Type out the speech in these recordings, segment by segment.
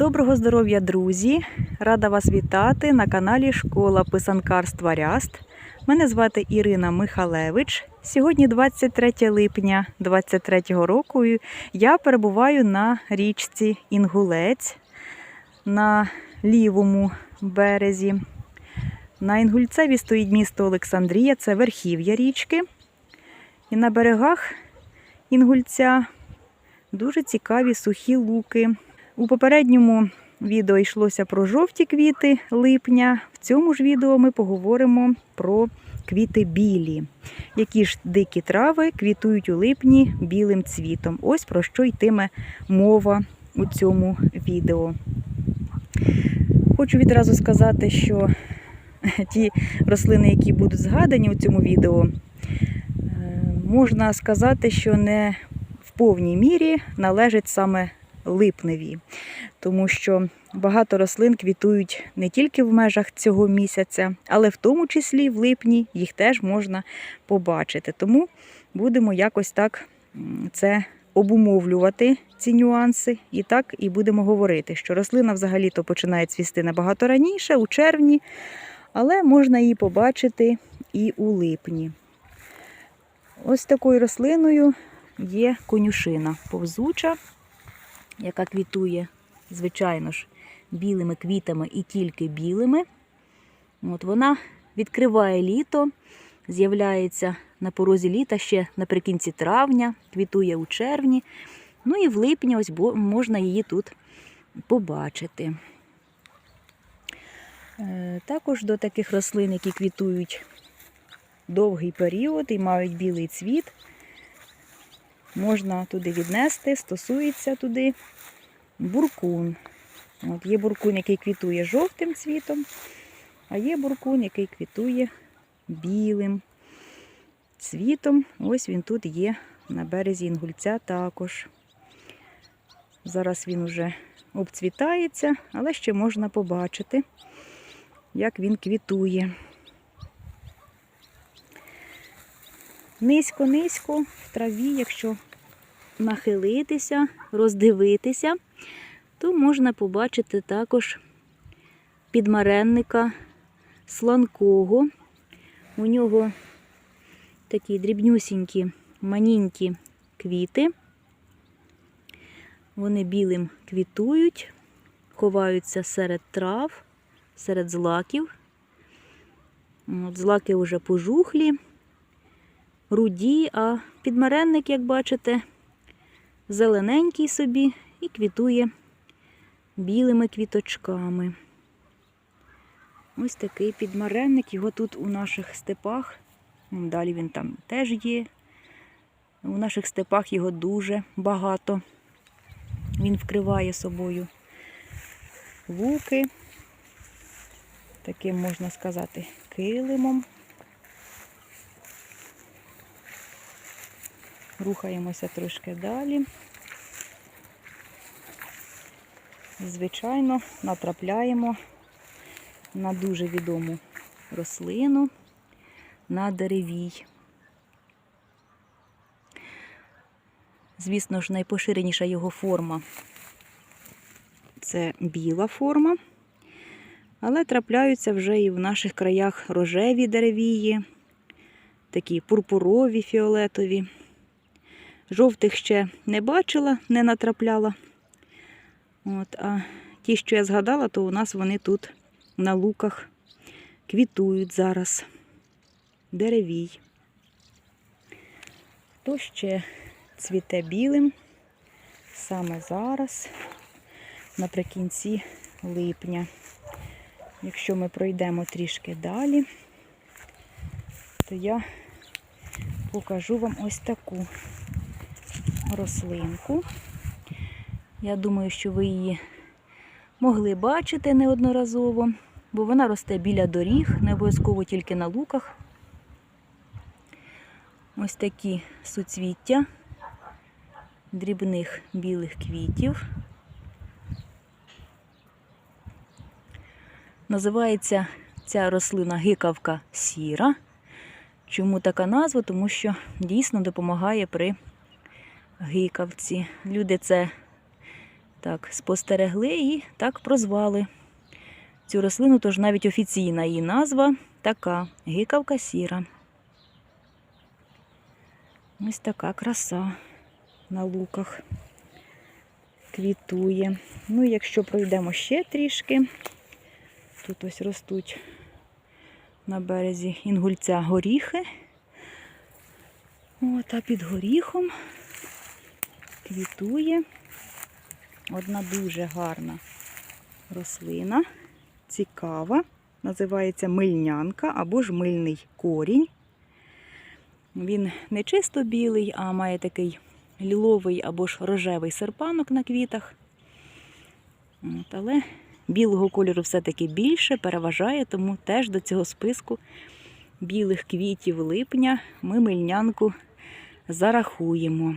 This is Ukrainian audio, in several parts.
Доброго здоров'я, друзі! Рада вас вітати на каналі Школа писанкарства Ряст. Мене звати Ірина Михалевич. Сьогодні 23 липня 2023 року. Я перебуваю на річці Інгулець на лівому березі. На Інгульцеві стоїть місто Олександрія, це верхів'я річки. І на берегах Інгульця дуже цікаві сухі луки. У попередньому відео йшлося про жовті квіти липня. В цьому ж відео ми поговоримо про квіти білі. Які ж дикі трави квітують у липні білим цвітом. Ось про що йтиме мова у цьому відео. Хочу відразу сказати, що ті рослини, які будуть згадані у цьому відео, е, можна сказати, що не в повній мірі належать саме липневі, тому що багато рослин квітують не тільки в межах цього місяця, але в тому числі в липні їх теж можна побачити. Тому будемо якось так це обумовлювати, ці нюанси, і так і будемо говорити, що рослина взагалі-то починає цвісти набагато раніше, у червні, але можна її побачити і у липні. Ось такою рослиною є конюшина повзуча яка квітує, звичайно ж, білими квітами і тільки білими. От Вона відкриває літо, з'являється на порозі літа ще наприкінці травня, квітує у червні. Ну і в липні ось можна її тут побачити. Е, також до таких рослин, які квітують довгий період і мають білий цвіт, можна туди віднести, стосується туди буркун. От Є буркун, який квітує жовтим цвітом, а є буркун, який квітує білим цвітом. Ось він тут є на березі інгульця також. Зараз він уже обцвітається, але ще можна побачити, як він квітує. Низько-низько в траві, якщо нахилитися, роздивитися, то можна побачити також підмаренника сланкого. У нього такі дрібнюсінькі, манінькі квіти. Вони білим квітують, ховаються серед трав, серед злаків. От Злаки вже пожухлі руді, а підмаренник, як бачите, зелененький собі і квітує білими квіточками. Ось такий підмаренник, його тут у наших степах. Далі він там теж є. У наших степах його дуже багато. Він вкриває собою луки, таким можна сказати, килимом. Рухаємося трошки далі. Звичайно, натрапляємо на дуже відому рослину на деревій. Звісно ж, найпоширеніша його форма це біла форма, але трапляються вже і в наших краях рожеві деревії, такі пурпурові, фіолетові. Жовтих ще не бачила, не натрапляла. От, А ті, що я згадала, то у нас вони тут на луках квітують зараз. Деревій. То ще цвіте білим саме зараз, наприкінці липня. Якщо ми пройдемо трішки далі, то я покажу вам ось таку рослинку. Я думаю, що ви її могли бачити неодноразово, бо вона росте біля доріг, не обов'язково тільки на луках. Ось такі суцвіття дрібних білих квітів. Називається ця рослина гикавка сіра. Чому така назва? Тому що дійсно допомагає при гикавці. Люди це так спостерегли і так прозвали цю рослину, тож навіть офіційна її назва така гикавка сіра. Ось така краса на луках квітує. Ну, якщо пройдемо ще трішки, тут ось ростуть на березі інгульця горіхи. От, а під горіхом квітує одна дуже гарна рослина, цікава, називається мильнянка або ж мильний корінь. Він не чисто білий, а має такий ліловий або ж рожевий серпанок на квітах. От, але білого кольору все-таки більше, переважає, тому теж до цього списку білих квітів липня ми мильнянку зарахуємо.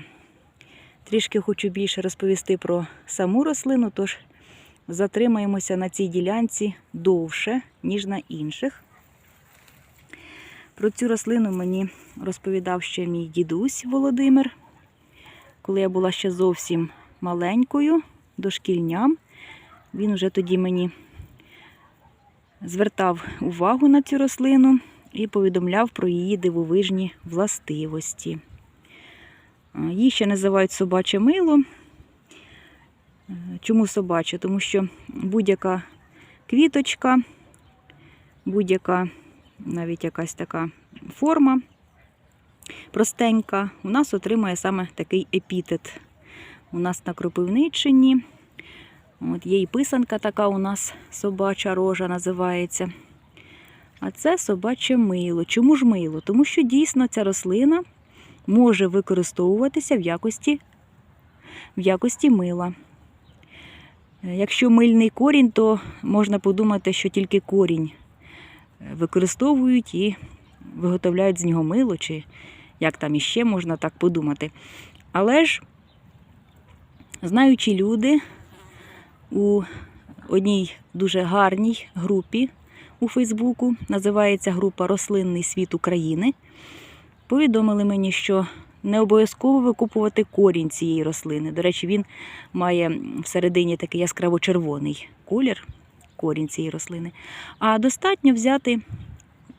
Трішки хочу більше розповісти про саму рослину, тож затримаємося на цій ділянці довше, ніж на інших. Про цю рослину мені розповідав ще мій дідусь Володимир, коли я була ще зовсім маленькою, дошкільням. Він вже тоді мені звертав увагу на цю рослину і повідомляв про її дивовижні властивості. Її ще називають собаче мило. Е, Чому собаче? Тому що будь-яка квіточка, будь-яка навіть якась така форма простенька, у нас отримує саме такий епітет. У нас на Кропивниччині. От є і писанка така у нас собача рожа називається. А це собаче мило. Чому ж мило? Тому що дійсно ця рослина може використовуватися в якості, в якості мила. Е, Якщо мильний корінь, то можна подумати, що тільки корінь використовують і виготовляють з нього мило, чи як там іще можна так подумати. Але ж знаючі люди у одній дуже гарній групі у Фейсбуку, називається група Рослинний світ України, повідомили мені, що не обов'язково викупувати корінь цієї рослини. До речі, він має всередині такий яскраво-червоний колір, корінь цієї рослини. А достатньо взяти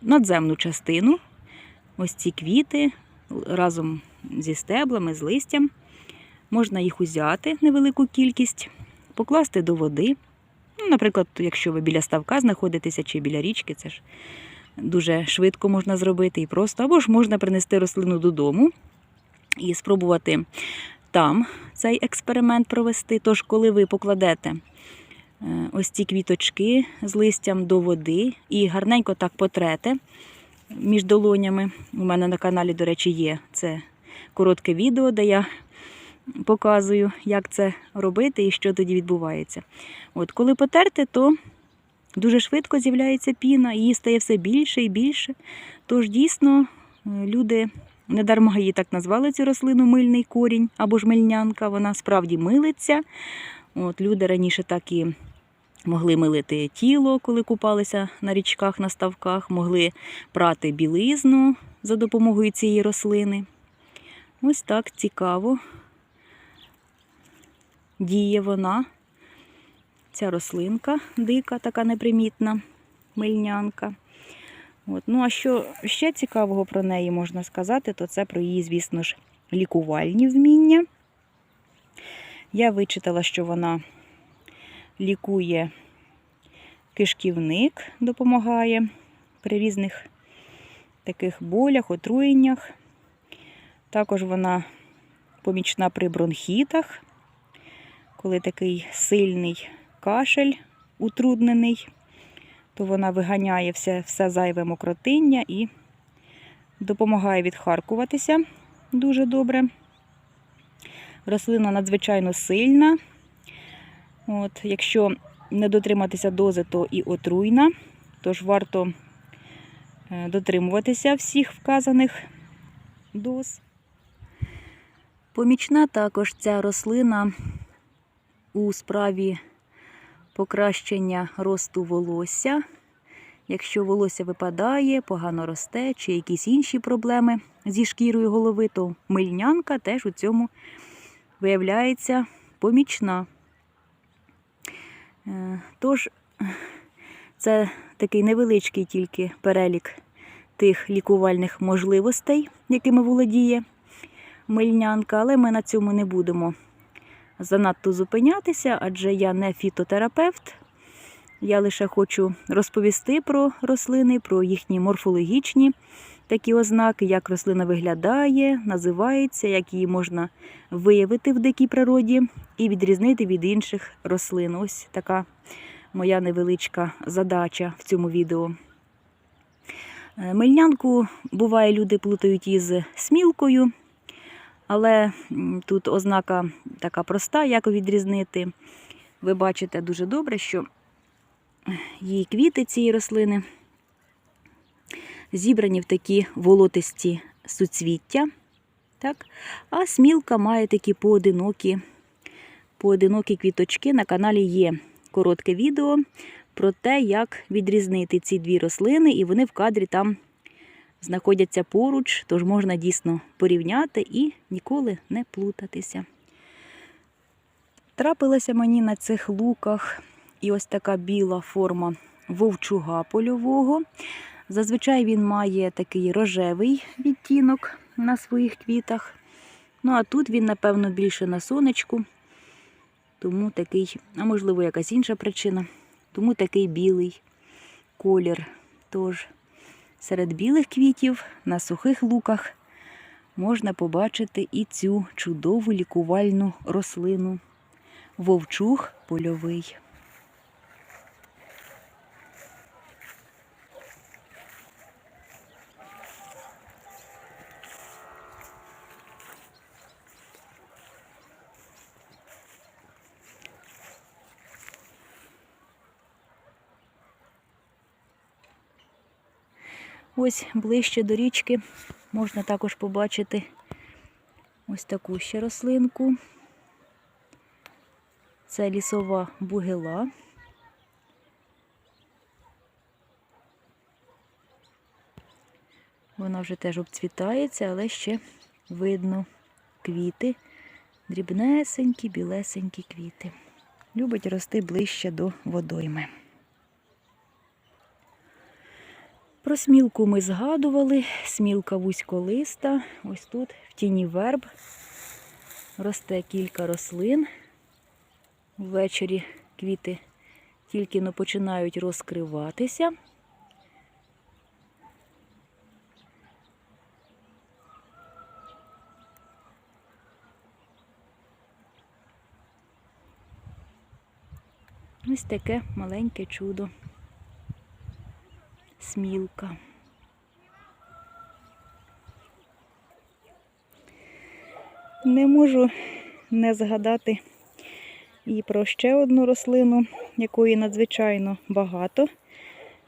надземну частину, ось ці квіти разом зі стеблами, з листям. Можна їх узяти невелику кількість, покласти до води. Ну, Наприклад, якщо ви біля ставка знаходитеся чи біля річки, це ж дуже швидко можна зробити і просто. Або ж можна принести рослину додому і спробувати там цей експеримент провести. Тож, коли ви покладете е, ось ці квіточки з листям до води і гарненько так потрете між долонями. У мене на каналі, до речі, є це коротке відео, де я показую, як це робити і що тоді відбувається. От, коли потерти, то дуже швидко з'являється піна, її стає все більше і більше. Тож дійсно е, люди не дарма її так назвали цю рослину мильний корінь або ж мильнянка. Вона справді милиться. От, люди раніше так і могли милити тіло, коли купалися на річках, на ставках, могли прати білизну за допомогою цієї рослини. Ось так цікаво діє вона, ця рослинка дика, така непримітна мильнянка. От. Ну, а що ще цікавого про неї можна сказати, то це про її, звісно ж, лікувальні вміння. Я вичитала, що вона лікує кишківник, допомагає при різних таких болях, отруєннях. Також вона помічна при бронхітах, коли такий сильний кашель утруднений, то вона виганяє все, все зайве мокротиння і допомагає відхаркуватися дуже добре. Рослина надзвичайно сильна. От, Якщо не дотриматися дози, то і отруйна, тож варто е, дотримуватися всіх вказаних доз. Помічна також ця рослина у справі покращення росту волосся. Якщо волосся випадає, погано росте, чи якісь інші проблеми зі шкірою голови, то мильнянка теж у цьому виявляється помічна. Е, Тож, це такий невеличкий тільки перелік тих лікувальних можливостей, якими володіє мильнянка, але ми на цьому не будемо занадто зупинятися, адже я не фітотерапевт. Я лише хочу розповісти про рослини, про їхні морфологічні такі ознаки, як рослина виглядає, називається, як її можна виявити в дикій природі і відрізнити від інших рослин. Ось така моя невеличка задача в цьому відео. Е, Мильнянку буває, люди плутають із смілкою, але тут ознака така проста, як відрізнити. Ви бачите дуже добре, що її квіти цієї рослини зібрані в такі волотисті суцвіття. Так? А смілка має такі поодинокі, поодинокі квіточки. На каналі є коротке відео про те, як відрізнити ці дві рослини, і вони в кадрі там знаходяться поруч, тож можна дійсно порівняти і ніколи не плутатися. Трапилася мені на цих луках і ось така біла форма вовчуга польового. Зазвичай він має такий рожевий відтінок на своїх квітах. Ну а тут він, напевно, більше на сонечку, тому такий, а можливо, якась інша причина, тому такий білий колір. Тож серед білих квітів на сухих луках можна побачити і цю чудову лікувальну рослину вовчуг польовий. Ось ближче до річки можна також побачити ось таку ще рослинку. Це лісова бугела. Вона вже теж обцвітається, але ще видно квіти, дрібнесенькі, білесенькі квіти. Любить рости ближче до водойми. Про смілку ми згадували. Смілка вузьколиста. Ось тут, в тіні верб, росте кілька рослин. Ввечері квіти тільки но починають розкриватися. Ось таке маленьке чудо. Смілка. Не можу не згадати і про ще одну рослину, якої надзвичайно багато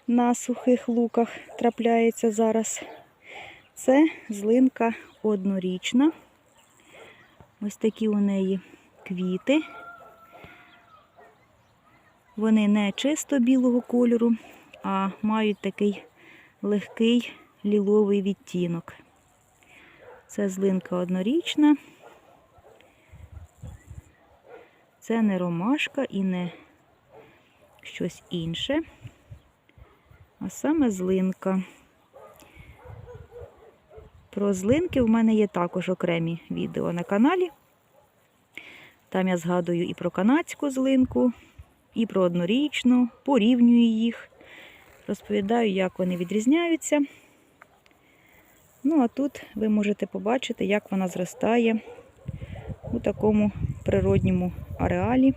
на сухих луках трапляється зараз. Це злинка однорічна. Ось такі у неї квіти. Вони не чисто білого кольору, а мають такий легкий ліловий відтінок. Це злинка однорічна. Це не ромашка і не щось інше, а саме злинка. Про злинки в мене є також окремі відео на каналі. Там я згадую і про канадську злинку, і про однорічну, порівнюю їх, розповідаю, як вони відрізняються. Ну, а тут ви можете побачити, як вона зростає у такому природньому ареалі,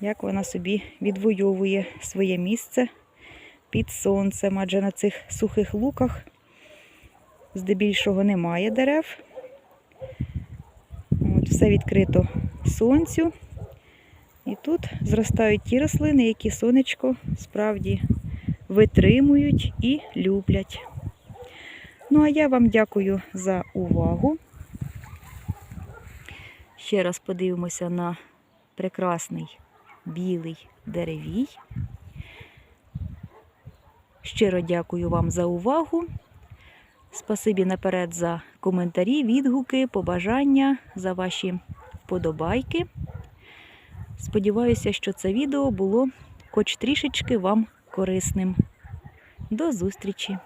як вона собі відвоює своє місце під сонцем, адже на цих сухих луках здебільшого немає дерев. От, Все відкрито сонцю. Тут зростають ті рослини, які сонечко справді витримують і люблять. Ну, а я вам дякую за увагу. Ще раз подивимося на прекрасний білий деревій. Щиро дякую вам за увагу. Спасибі наперед за коментарі, відгуки, побажання, за ваші вподобайки. Сподіваюся, що це відео було хоч трішечки вам корисним. До зустрічі!